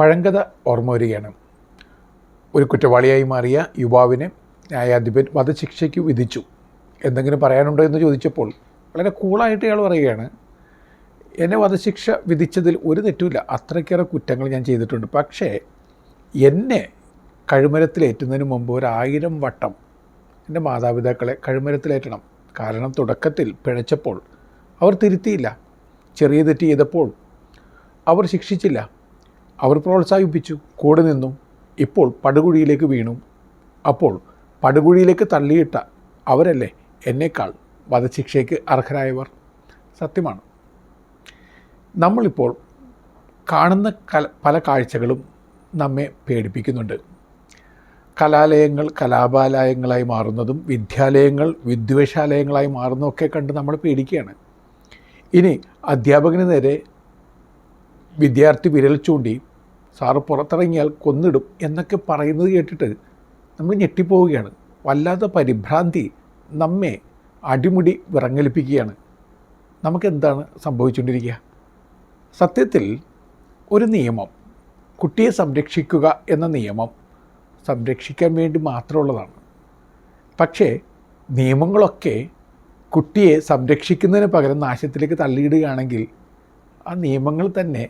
പഴങ്കഥ ഓർമ്മ വരികയാണ്. ഒരു കുറ്റവാളിയായി മാറിയ യുവാവിനെ ന്യായാധിപൻ വധശിക്ഷയ്ക്ക് വിധിച്ചു. എന്തെങ്കിലും പറയാനുണ്ടോ എന്ന് ചോദിച്ചപ്പോൾ വളരെ കൂളായിട്ട് ഇയാൾ പറയുകയാണ് എന്നെ വധശിക്ഷ വിധിച്ചതിൽ ഒരു തെറ്റുമില്ല. അത്രയ്ക്കേറെ കുറ്റങ്ങൾ ഞാൻ ചെയ്തിട്ടുണ്ട്. പക്ഷേ എന്നെ കഴുമരത്തിലേറ്റുന്നതിന് മുമ്പ് ഒരായിരം വട്ടം എന്റെ മാതാപിതാക്കളെ കഴുമരത്തിലേറ്റണം കാരണം തുടക്കത്തിൽ പിഴച്ചപ്പോൾ അവർ തിരുത്തിയില്ല. ചെറിയ തെറ്റ് ചെയ്തപ്പോൾ അവർ ശിക്ഷിച്ചില്ല. അവർ പ്രോത്സാഹിപ്പിച്ചു. കൂടെ നിന്നും ഇപ്പോൾ പടുകുഴിയിലേക്ക് വീണു. അപ്പോൾ പടുകുഴിയിലേക്ക് തള്ളിയിട്ട അവരല്ലേ എന്നേക്കാൾ വധശിക്ഷയ്ക്ക് അർഹരായവർ? സത്യമാണ്. നമ്മളിപ്പോൾ കാണുന്ന കല പല കാഴ്ചകളും നമ്മെ പേടിപ്പിക്കുന്നുണ്ട്. കലാലയങ്ങൾ കലാപാലയങ്ങളായി മാറുന്നതും വിദ്യാലയങ്ങൾ വിദ്വേഷാലയങ്ങളായി മാറുന്നതൊക്കെ കണ്ട് നമ്മൾ പേടിക്കുകയാണ്. ഇനി അധ്യാപകന് നേരെ വിദ്യാർത്ഥി വിരൽ ചൂണ്ടി സാറ് പുറത്തിറങ്ങിയാൽ കൊന്നിടും എന്നൊക്കെ പറയുന്നത് കേട്ടിട്ട് നമ്മൾ ഞെട്ടിപ്പോവുകയാണ്. വല്ലാത്ത പരിഭ്രാന്തി നമ്മെ അടിമുടി വിറങ്ങലിപ്പിക്കുകയാണ്. നമുക്കെന്താണ് സംഭവിച്ചുകൊണ്ടിരിക്കുക? സത്യത്തിൽ ഒരു നിയമം കുട്ടിയെ സംരക്ഷിക്കുക എന്ന നിയമം സംരക്ഷിക്കാൻ വേണ്ടി മാത്രമുള്ളതാണ്. പക്ഷേ നിയമങ്ങളൊക്കെ കുട്ടിയെ സംരക്ഷിക്കുന്നതിന് പകരം നാശത്തിലേക്ക് തള്ളിയിടുകയാണെങ്കിൽ ആ നിയമങ്ങൾ തന്നെ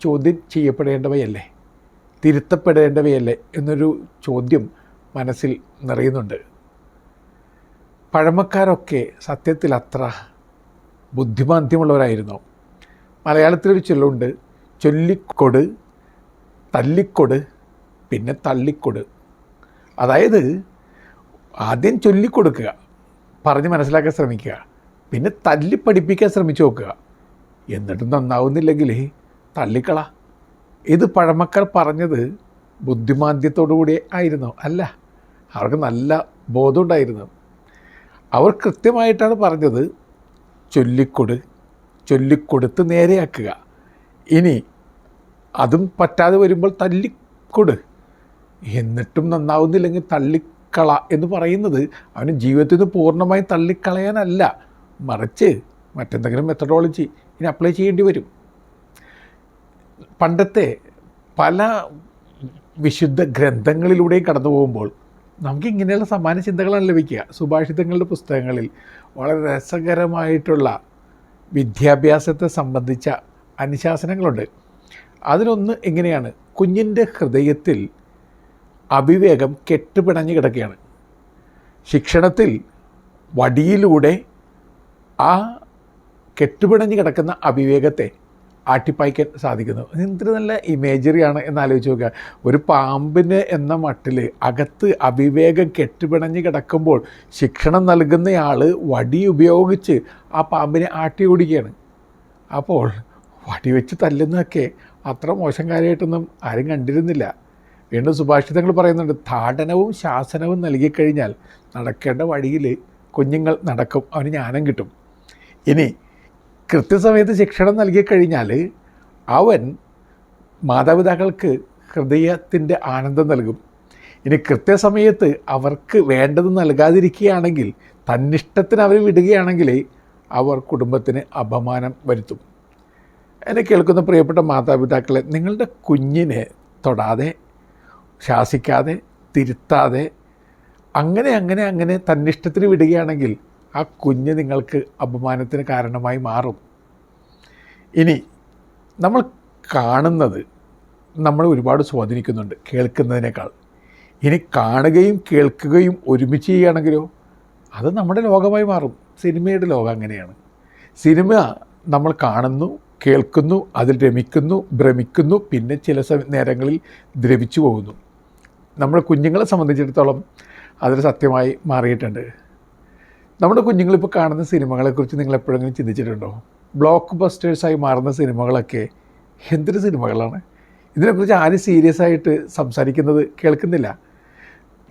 ചോദ്യം ചെയ്യപ്പെടേണ്ടവയല്ലേ? തിരുത്തപ്പെടേണ്ടവയല്ലേ എന്നൊരു ചോദ്യം മനസ്സിൽ നിറയുന്നുണ്ട്. പഴമക്കാരൊക്കെ സത്യത്തിൽ അത്ര ബുദ്ധിമാന്ദ്യമുള്ളവരായിരുന്നു. മലയാളത്തിലൊരു ചൊല്ലുണ്ട് ചൊല്ലിക്കൊട് തല്ലിക്കൊട് പിന്നെ തള്ളിക്കൊട് അതായത് ആദ്യം ചൊല്ലിക്കൊടുക്കുക പറഞ്ഞ് മനസ്സിലാക്കാൻ ശ്രമിക്കുക പിന്നെ തല്ലി പഠിപ്പിക്കാൻ ശ്രമിച്ചു നോക്കുക. എന്നിട്ടും നന്നാവുന്നില്ലെങ്കിൽ തള്ളിക്കള. ഇത് പഴമക്കാർ പറഞ്ഞത് ബുദ്ധിമാന്ദ്യത്തോടു കൂടി ആയിരുന്നു അല്ല. അവർക്ക് നല്ല ബോധമുണ്ടായിരുന്നു. അവർ കൃത്യമായിട്ടാണ് പറഞ്ഞത് ചൊല്ലിക്കൊട് ചൊല്ലിക്കൊടുത്ത് നേരെയാക്കുക. ഇനി അതും പറ്റാതെ വരുമ്പോൾ തല്ലിക്കൊട്. എന്നിട്ടും നന്നാവുന്നില്ലെങ്കിൽ തള്ളിക്കള എന്ന് പറയുന്നത് അവന് ജീവിതത്തിൽ നിന്ന് പൂർണമായും തള്ളിക്കളയാനല്ല. മറിച്ച് മറ്റെന്തെങ്കിലും മെത്തഡോളജി ഇനി അപ്ലൈ ചെയ്യേണ്ടി വരും. പണ്ടത്തെ പല വിശുദ്ധ ഗ്രന്ഥങ്ങളിലൂടെയും കടന്നു പോകുമ്പോൾ നമുക്ക് ഇങ്ങനെയുള്ള സമാന ചിന്തകളാണ് ലഭിക്കുക. സുഭാഷിതങ്ങളുടെ പുസ്തകങ്ങളിൽ വളരെ രസകരമായിട്ടുള്ള വിദ്യാഭ്യാസത്തെ സംബന്ധിച്ച അനുശാസനങ്ങളുണ്ട്. അതിലൊന്ന് എങ്ങനെയാണ് കുഞ്ഞിന്റെ ഹൃദയത്തിൽ അവിവേകം കെട്ടുപിണഞ്ഞ് കിടക്കുകയാണ്. ശിക്ഷണത്തിൽ വടിയിലൂടെ ആ കെട്ടുപിണഞ്ഞ് കിടക്കുന്ന അവിവേകത്തെ ആട്ടിപ്പായ്ക്കാൻ സാധിക്കുന്നു. എന്തൊരു നല്ല ഇമേജറിയാണ് എന്ന് ആലോചിച്ച് നോക്കുക. ഒരു പാമ്പിന് എന്ന മട്ടിൽ അകത്ത് അവിവേകം കെട്ടുപിണഞ്ഞ് കിടക്കുമ്പോൾ ശിക്ഷണം നൽകുന്നയാൾ വടി ഉപയോഗിച്ച് ആ പാമ്പിനെ ആട്ടി ഓടിക്കുകയാണ്. അപ്പോൾ വടി വെച്ച് തല്ലുന്നതൊക്കെ അത്ര മോശം കാര്യമായിട്ടൊന്നും ആരും കണ്ടിരുന്നില്ല. വീണ്ടും സുഭാഷിതങ്ങൾ പറയുന്നുണ്ട് താടനവും ശാസനവും നൽകിക്കഴിഞ്ഞാൽ നടക്കേണ്ട വഴിയിൽ കുഞ്ഞുങ്ങൾ നടക്കും. അവന് ജ്ഞാനം കിട്ടും. ഇനി കൃത്യസമയത്ത് ശിക്ഷണം നൽകിക്കഴിഞ്ഞാൽ അവൻ മാതാപിതാക്കൾക്ക് ഹൃദയത്തിന്റെ ആനന്ദം നൽകും. ഇനി കൃത്യസമയത്ത് അവർക്ക് വേണ്ടത് നൽകാതിരിക്കുകയാണെങ്കിൽ തന്നിഷ്ടത്തിന് അവർ വിടുകയാണെങ്കിൽ അവർ കുടുംബത്തിന് അപമാനം വരുത്തും. എന്നെ കേൾക്കുന്ന പ്രിയപ്പെട്ട മാതാപിതാക്കളെ നിങ്ങളുടെ കുഞ്ഞിനെ തൊടാതെ ശാസിക്കാതെ തിരുത്താതെ അങ്ങനെ അങ്ങനെ അങ്ങനെ തന്നിഷ്ടത്തിന് വിടുകയാണെങ്കിൽ ആ കുഞ്ഞ് നിങ്ങൾക്ക് അപമാനത്തിന് കാരണമായി മാറും. ഇനി നമ്മൾ കാണുന്നത് നമ്മൾ ഒരുപാട് സ്വാധീനിക്കുന്നുണ്ട് കേൾക്കുന്നതിനേക്കാൾ. ഇനി കാണുകയും കേൾക്കുകയും ഒരുമിച്ച് ചെയ്യുകയാണെങ്കിലോ അത് നമ്മുടെ ലോകമായി മാറും. സിനിമയുടെ ലോകം അങ്ങനെയാണ്. സിനിമ നമ്മൾ കാണുന്നു കേൾക്കുന്നു അതിൽ രമിക്കുന്നു ഭ്രമിക്കുന്നു പിന്നെ ചില നേരങ്ങളിൽ ദ്രവിച്ചു പോകുന്നു. നമ്മുടെ കുഞ്ഞുങ്ങളെ സംബന്ധിച്ചിടത്തോളം അതൊരു സത്യമായി മാറിയിട്ടുണ്ട്. നമ്മുടെ കുഞ്ഞുങ്ങളിപ്പോൾ കാണുന്ന സിനിമകളെക്കുറിച്ച് നിങ്ങൾ എപ്പോഴെങ്കിലും ചിന്തിച്ചിട്ടുണ്ടോ? ബ്ലോക്ക് ബസ്റ്റേഴ്സായി മാറുന്ന സിനിമകളൊക്കെ എന്തൊരു സിനിമകളാണ്? ഇതിനെക്കുറിച്ച് ആരും സീരിയസ് ആയിട്ട് സംസാരിക്കുന്നത് കേൾക്കുന്നില്ല.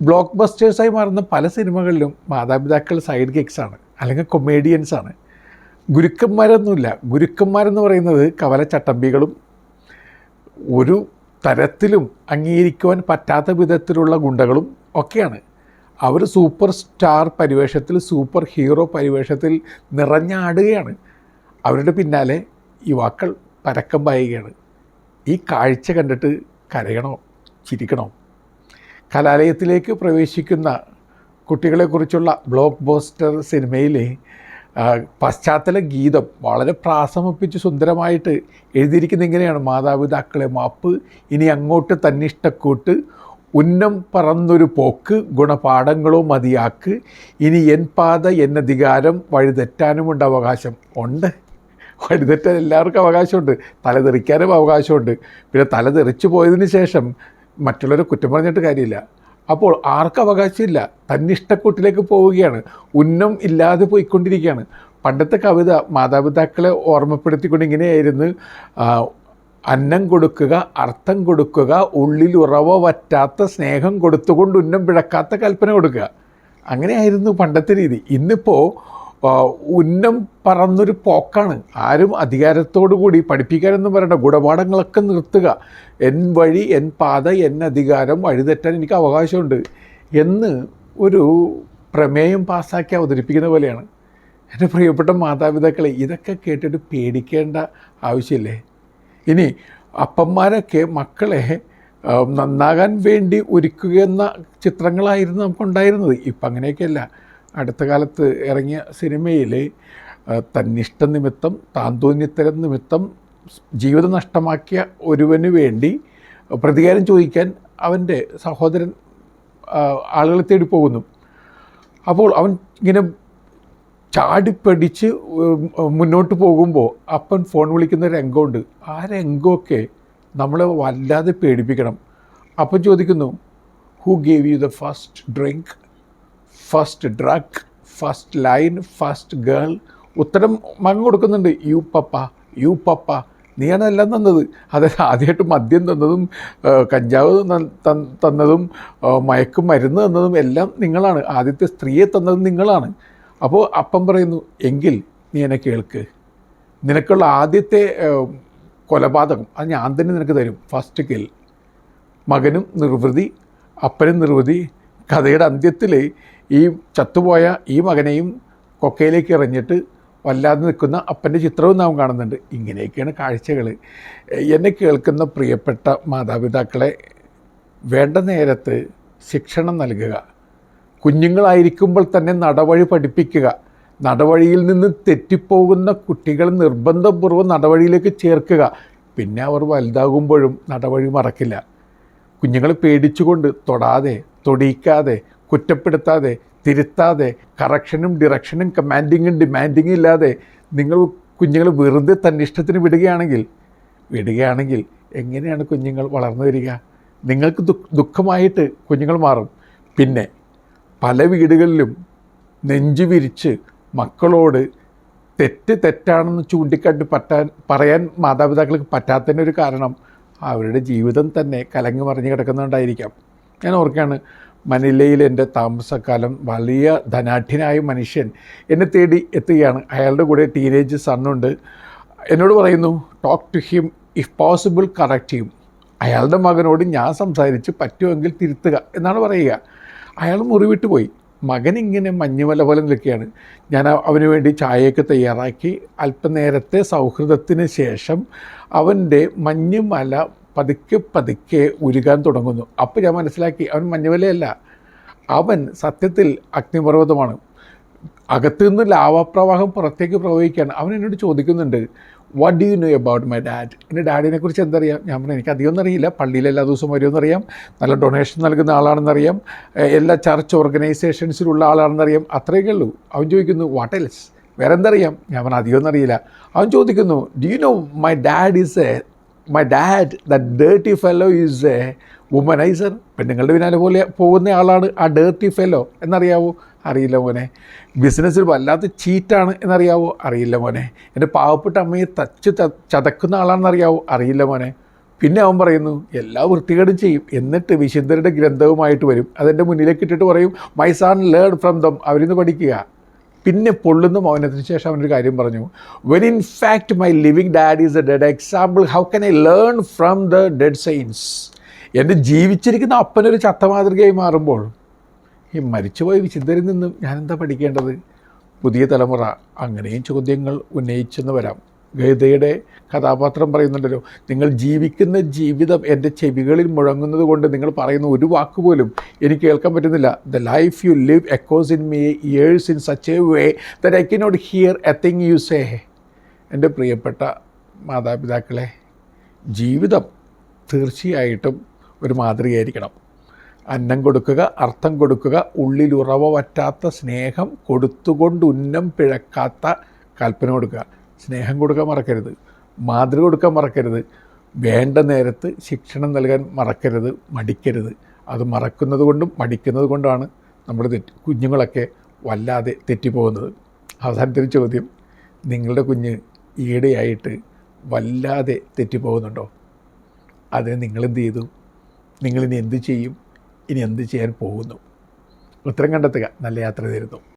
ബ്ലോക്ക് ബസ്റ്റേഴ്സായി മാറുന്ന പല സിനിമകളിലും മാതാപിതാക്കൾ സൈഡ് ആണ് അല്ലെങ്കിൽ കൊമേഡിയൻസ് ആണ് ഗുരുക്കന്മാരൊന്നുമില്ല. ഗുരുക്കന്മാരെന്ന് പറയുന്നത് കവല ചട്ടമ്പികളും ഒരു തരത്തിലും അംഗീകരിക്കുവാൻ പറ്റാത്ത വിധത്തിലുള്ള ഗുണ്ടകളും ഒക്കെയാണ്. അവർ സൂപ്പർ സ്റ്റാർ പരിവേഷത്തിൽ സൂപ്പർ ഹീറോ പരിവേഷത്തിൽ നിറഞ്ഞാടുകയാണ്. അവരുടെ പിന്നാലെ യുവാക്കൾ പരക്കം പായുകയാണ്. ഈ കാഴ്ച കണ്ടിട്ട് കരയണോ? ചിരിക്കണോ? കലാലയത്തിലേക്ക് പ്രവേശിക്കുന്ന കുട്ടികളെക്കുറിച്ചുള്ള ബ്ലോക്ക് ബോസ്റ്റർ സിനിമയിലെ പശ്ചാത്തല ഗീതം വളരെ പ്രാസമിപ്പിച്ച് സുന്ദരമായിട്ട് എഴുതിയിരിക്കുന്ന ഇങ്ങനെയാണ്. മാതാപിതാക്കളെ മാപ്പ് ഇനി അങ്ങോട്ട് തന്നിഷ്ടക്കൂട്ട് ഉന്നം പറന്നൊരു പോക്ക് ഗുണപാഠങ്ങളോ മതിയാക്ക്. ഇനി എൻ പാത എന്നധികാരം വഴിതെറ്റാനുമുണ്ട് അവകാശം. ഉണ്ട്. വഴിതെറ്റാൻ എല്ലാവർക്കും അവകാശമുണ്ട്. തലതെറിക്കാനും അവകാശമുണ്ട്. പിന്നെ തലതെറിച്ചു പോയതിന് ശേഷം മറ്റുള്ളവരെ കുറ്റം പറഞ്ഞിട്ട് കാര്യമില്ല. അപ്പോൾ ആർക്കും അവകാശമില്ല. തന്നിഷ്ടക്കൂട്ടിലേക്ക് പോവുകയാണ്. ഉന്നം ഇല്ലാതെ പോയിക്കൊണ്ടിരിക്കുകയാണ്. പണ്ടത്തെ കവിത മാതാപിതാക്കളെ ഓർമ്മപ്പെടുത്തിക്കൊണ്ട് ഇങ്ങനെയായിരുന്നു. അന്നം കൊടുക്കുക അർത്ഥം കൊടുക്കുക ഉള്ളിൽ ഉറവ വറ്റാത്ത സ്നേഹം കൊടുത്തുകൊണ്ട് ഉന്നം പിഴക്കാത്ത കൽപ്പന കൊടുക്കുക. അങ്ങനെയായിരുന്നു പണ്ടത്തെ രീതി. ഇന്നിപ്പോൾ ഉന്നം പറന്നൊരു പോക്കാണ്. ആരും അധികാരത്തോടു കൂടി പഠിപ്പിക്കാനൊന്നും പറയണ്ട. ഗുണപാഠങ്ങളൊക്കെ നിർത്തുക. എൻ വഴി എൻ പാത എൻ അധികാരം വഴിതെറ്റാൻ എനിക്ക് അവകാശമുണ്ട് എന്ന് ഒരു പ്രമേയം പാസ്സാക്കി അവതരിപ്പിക്കുന്ന പോലെയാണ്. എന്റെ പ്രിയപ്പെട്ട മാതാപിതാക്കളെ ഇതൊക്കെ കേട്ടിട്ട് പേടിക്കേണ്ട ആവശ്യമില്ലേ? ഇനി അപ്പന്മാരൊക്കെ മക്കളെ നന്നാകാൻ വേണ്ടി ഒരുക്കുക എന്ന ചിത്രങ്ങളായിരുന്നു നമുക്കുണ്ടായിരുന്നത്. ഇപ്പം അങ്ങനെയൊക്കെയല്ല. അടുത്ത കാലത്ത് ഇറങ്ങിയ സിനിമയിൽ തന്നിഷ്ട നിമിത്തം താന്തോന്യത്തരം നിമിത്തം ജീവിതം നഷ്ടമാക്കിയ ഒരുവന് വേണ്ടി പ്രതികാരം ചോദിക്കാൻ അവന്റെ സഹോദരൻ ആളുകളെ തേടി പോകുന്നു അപ്പോൾ അവൻ ഇങ്ങനെ ചാടിപ്പടിച്ച് മുന്നോട്ട് പോകുമ്പോൾ അപ്പൻ ഫോൺ വിളിക്കുന്ന രംഗമുണ്ട്. ആ രംഗമൊക്കെ നമ്മളെ വല്ലാതെ പേടിപ്പിക്കണം. അപ്പം ചോദിക്കുന്നു who gave you the first drink first drug first line first girl ഉത്തരം മകൻ കൊടുക്കുന്നുണ്ട് യു പപ്പ യു പപ്പ നീയാണ് എല്ലാം തന്നത്. അതായത് ആദ്യമായിട്ട് മദ്യം തന്നതും കഞ്ചാവ് തന്നതും മയക്കും മരുന്ന് തന്നതും എല്ലാം നിങ്ങളാണ്. ആദ്യത്തെ സ്ത്രീയെ തന്നതും നിങ്ങളാണ്. അപ്പോൾ അപ്പം പറയുന്നു എങ്കിൽ നീ എന്നെ കേൾക്ക്. നിനക്കുള്ള ആദ്യത്തെ കൊലപാതകം അത് ഞാൻ തന്നെ നിനക്ക് തരും. ഫസ്റ്റ് കിൽ മകനും നിർവൃതി അപ്പനും നിർവൃതി കഥയുടെ അന്ത്യത്തിൽ ഈ ചത്തുപോയ ഈ മകനെയും കൊക്കയിലേക്ക് എറിഞ്ഞിട്ട് വല്ലാതെ നിൽക്കുന്ന അപ്പന്റെ ചിത്രവും നാം കാണുന്നുണ്ട്. ഇങ്ങനെയൊക്കെയാണ് കാഴ്ചകൾ എന്നെ കേൾക്കുന്ന പ്രിയപ്പെട്ട മാതാപിതാക്കളെ വേണ്ട നേരത്ത് ശിക്ഷണം നൽകുക. കുഞ്ഞുങ്ങളായിരിക്കുമ്പോൾ തന്നെ നടവഴി പഠിപ്പിക്കുക. നടവഴിയിൽ നിന്ന് തെറ്റിപ്പോകുന്ന കുട്ടികൾ നിർബന്ധപൂർവം നടവഴിയിലേക്ക് ചേർക്കുക. പിന്നെ അവർ വലുതാകുമ്പോഴും നടവഴി മറക്കില്ല. കുഞ്ഞുങ്ങളെ പേടിച്ചുകൊണ്ട് തൊടാതെ തൊടിയിക്കാതെ കുറ്റപ്പെടുത്താതെ തിരുത്താതെ കറക്ഷനും ഡിറക്ഷനും കമാൻഡിങ്ങും ഡിമാൻഡിങ്ങും ഇല്ലാതെ നിങ്ങൾ കുഞ്ഞുങ്ങൾ വെറുതെ തന്നിഷ്ടത്തിന് വിടുകയാണെങ്കിൽ വിടുകയാണെങ്കിൽ എങ്ങനെയാണ് കുഞ്ഞുങ്ങൾ വളർന്നു വരിക? നിങ്ങൾക്ക് ദുഃഖമായിട്ട് കുഞ്ഞുങ്ങൾ മാറും. പിന്നെ പല വീടുകളിലും നെഞ്ചു വിരിച്ച് മക്കളോട് തെറ്റ് തെറ്റാണെന്ന് ചൂണ്ടിക്കാട്ടി പറ്റാൻ പറയാൻ മാതാപിതാക്കൾക്ക് പറ്റാത്തതിന്റെ ഒരു കാരണം അവരുടെ ജീവിതം തന്നെ കലങ്ങി മറിഞ്ഞ് കിടക്കുന്നുണ്ടായിരിക്കാം. ഞാൻ ഓർക്കുകയാണ് മനിലയിൽ എന്റെ താമസക്കാലം വലിയ ധനാഠ്യനായ മനുഷ്യൻ എന്നെ തേടി എത്തുകയാണ്. അയാളുടെ കൂടെ ടീനേജ് സണ്ണുണ്ട് എന്നോട് പറയുന്നു talk to him if possible correct him അയാളുടെ മകനോട് ഞാൻ സംസാരിച്ച് പറ്റുമെങ്കിൽ തിരുത്തുക എന്നാണ് പറയുക. അയാൾ മുറിവിട്ട് പോയി. മകൻ ഇങ്ങനെ മഞ്ഞുമല പോലെ നിൽക്കുകയാണ്. ഞാൻ അവന് വേണ്ടി ചായയൊക്കെ തയ്യാറാക്കി. അല്പനേരത്തെ സൗഹൃദത്തിന് ശേഷം അവന്റെ മഞ്ഞുമല പതുക്കെ പതുക്കെ ഉരുകാൻ തുടങ്ങുന്നു. അപ്പോൾ ഞാൻ മനസ്സിലാക്കി അവൻ മഞ്ഞുമലയല്ല. അവൻ സത്യത്തിൽ അഗ്നിപർവതമാണ്. അകത്തുനിന്ന് ലാവാപ്രവാഹം പുറത്തേക്ക് പ്രവഹിക്കുകയാണ്. അവൻ എന്നോട് ചോദിക്കുന്നുണ്ട് what do you know about my dad എന്റെ ഡാഡിനെ കുറിച്ച് എന്തറിയാം? ഞാൻ പറഞ്ഞു എനിക്ക് അധികം അറിയില്ല പള്ളിയിൽ എല്ലാ ദിവസവും വരുമെന്നറിയാം നല്ല ഡൊണേഷൻ നൽകുന്ന ആളാണെന്നറിയാം. എല്ലാ ചർച്ച് ഓർഗനൈസേഷൻസിലുള്ള ആളാണെന്നറിയാം. അത്രയൊക്കെ ഉള്ളൂ. അവൻ ചോദിക്കുന്നു വാട്ട് എൽസ് വേറെ എന്തറിയാം ഞാൻ പറഞ്ഞു അധികം അറിയില്ല അവൻ ചോദിക്കുന്നു do you know my dad is a my dad the dirty fellow is a womaniser പെണ്ണുങ്ങളുടെ പിന്നാലെ പോലെ പോകുന്ന ആളാണ് ആ ഡേർട്ടി ഫെല്ലോ എന്നറിയാവോ? അറിയില്ല മോനെ. ബിസിനസ്സിൽ വല്ലാത്ത ചീറ്റാണ് എന്നറിയാവോ? അറിയില്ല മോനെ. എന്റെ പാവപ്പെട്ട അമ്മയെ തച്ച് ചതക്കുന്ന ആളാണെന്നറിയാവോ അറിയില്ല മോനെ. പിന്നെ അവൻ പറയുന്നു എല്ലാ വൃത്തികേടും ചെയ്യും. എന്നിട്ട് വിശുദ്ധരുടെ ഗ്രന്ഥവുമായിട്ട് വരും. അതെന്റെ മുന്നിലേക്ക് ഇട്ടിട്ട് പറയും my son learn from them അവരിൽ നിന്ന് പഠിക്കുക. പിന്നെ പൊള്ളുന്ന മൗനത്തിന് ശേഷം അവനൊരു കാര്യം പറഞ്ഞു when in fact my living dad is a dead example how can I learn from the dead signs എന്റെ ജീവിച്ചിരിക്കുന്ന അപ്പനൊരു ചത്ത മാതൃകയായി മാറുമ്പോൾ ഈ മരിച്ചുപോയ വിശുദ്ധരിൽ നിന്നും എന്താ പഠിക്കേണ്ടത്? പുതിയ തലമുറ അങ്ങനെയും ചോദ്യങ്ങൾ ഉന്നയിച്ചെന്ന് വരാം. ഗീതയുടെ കഥാപാത്രം പറയുന്നുണ്ടല്ലോ നിങ്ങൾ ജീവിക്കുന്ന ജീവിതം എന്റെ ചെവികളിൽ മുഴങ്ങുന്നത് കൊണ്ട് നിങ്ങൾ പറയുന്ന ഒരു വാക്ക് പോലും എനിക്ക് കേൾക്കാൻ പറ്റുന്നില്ല. The life you live echoes in me ears in such a way that I cannot hear a thing you say എന്റെ പ്രിയപ്പെട്ട മാതാപിതാക്കളെ ജീവിതം തീർച്ചയായിട്ടും ഒരു മാതൃകയായിരിക്കണം. അന്നം കൊടുക്കുക അർത്ഥം കൊടുക്കുക ഉള്ളിൽ ഉറവ വറ്റാത്ത സ്നേഹം കൊടുത്തുകൊണ്ട് ഉന്നം പിഴക്കാത്ത കൽപ്പന കൊടുക്കുക. സ്നേഹം കൊടുക്കാൻ മറക്കരുത്. മാതൃക കൊടുക്കാൻ മറക്കരുത്. വേണ്ട നേരത്ത് ശിക്ഷണം നൽകാൻ മറക്കരുത്. മടിക്കരുത്. അത് മറക്കുന്നത് കൊണ്ടും മടിക്കുന്നത് കൊണ്ടാണ് നമ്മുടെ തെറ്റ് കുഞ്ഞുങ്ങളൊക്കെ വല്ലാതെ തെറ്റിപ്പോകുന്നത്. അവസാനത്തെ ചോദ്യം. നിങ്ങളുടെ കുഞ്ഞ് ഈടെയായിട്ട് വല്ലാതെ തെറ്റിപ്പോകുന്നുണ്ടോ? അതിന് നിങ്ങളെന്ത് ചെയ്തു? നിങ്ങളിനി എന്ത് ചെയ്യും? ഇനി എന്ത് ചെയ്യാൻ പോകുന്നു? ഉത്തരം കണ്ടെത്തുക. നല്ല യാത്ര തരുന്നു.